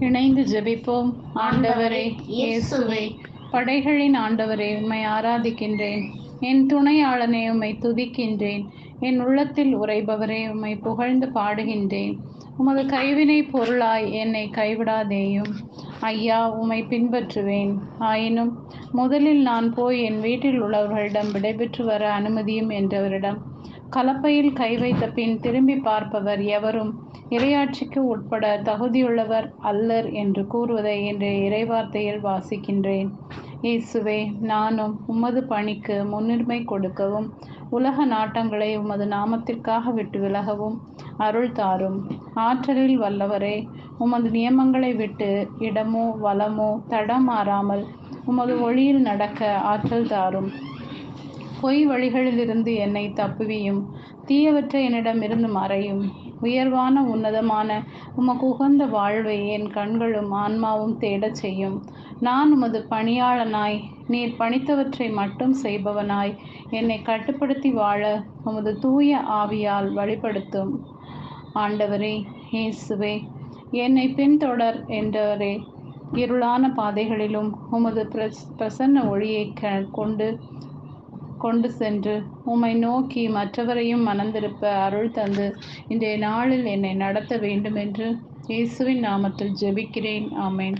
இணைந்து ஜெபிப்போம். ஆண்டவரே இயேசுவே படைகளின் ஆண்டவரே உம்மை ஆராதிக்கின்றேன். என் துணையாளனே உம்மை துதிக்கின்றேன். என் உள்ளத்தில் உரைபவரே உம்மை புகழ்ந்து பாடுகின்றேன். உமது கைவினை பொருளாய் என்னை கைவிடாதேயும். ஐயா உம்மை பின்பற்றுவேன். ஆயினும் முதலில் நான் போய் என் வீட்டில் உள்ளவர்களிடம் விடைபெற்று வர அனுமதியும் என்றவரிடம். கலப்பையில் கை வைத்த பின் திரும்பி பார்ப்பவர் எவரும் இரையாட்சிக்கு உட்பட தகுதியுள்ளவர் அல்லர் என்று கூறுவதை இன்றைய இறைவார்த்தையில் வாசிக்கின்றேன். இயேசுவே நானும் உமது பணிக்கு முன்னுரிமை கொடுக்கவும் உலக நாட்டங்களை உமது நாமத்திற்காக விட்டு விலகவும் அருள் தாரும். ஆற்றலில் வல்லவரே உமது நியமங்களை விட்டு இடமோ வளமோ தடமாறாமல் உமது ஒளியில் நடக்க ஆற்றல் தாரும். பொய் வழிகளிலிருந்து என்னை தப்புவியும். தீயவற்றை என்னிடமிருந்து மறையும். உயர்வான உன்னதமான உமக்கு உகந்த வாழ்வை என் கண்களும் ஆன்மாவும் தேடச் செய்யும். நான் உமது பணியாளனாய் நீர் பணித்தவற்றை மட்டும் செய்பவனாய் என்னை கட்டுப்படுத்தி வாழ உமது தூய ஆவியால் வழிபடுத்தும். ஆண்டவரே இயேசுவே என்னை பின்தொடர் என்றவரே இருளான பாதைகளிலும் உமது பிரஸ் பிரசன்ன ஒளியை க கொண்டு கொண்டு சென்று உம்மை நோக்கி மற்றவரையும் மணந்திருப்ப அருள் தந்து இன்றைய நாளில் என்னை நடத்த வேண்டும் என்று இயேசுவின் நாமத்தில் ஜெபிக்கிறேன். ஆமேன்.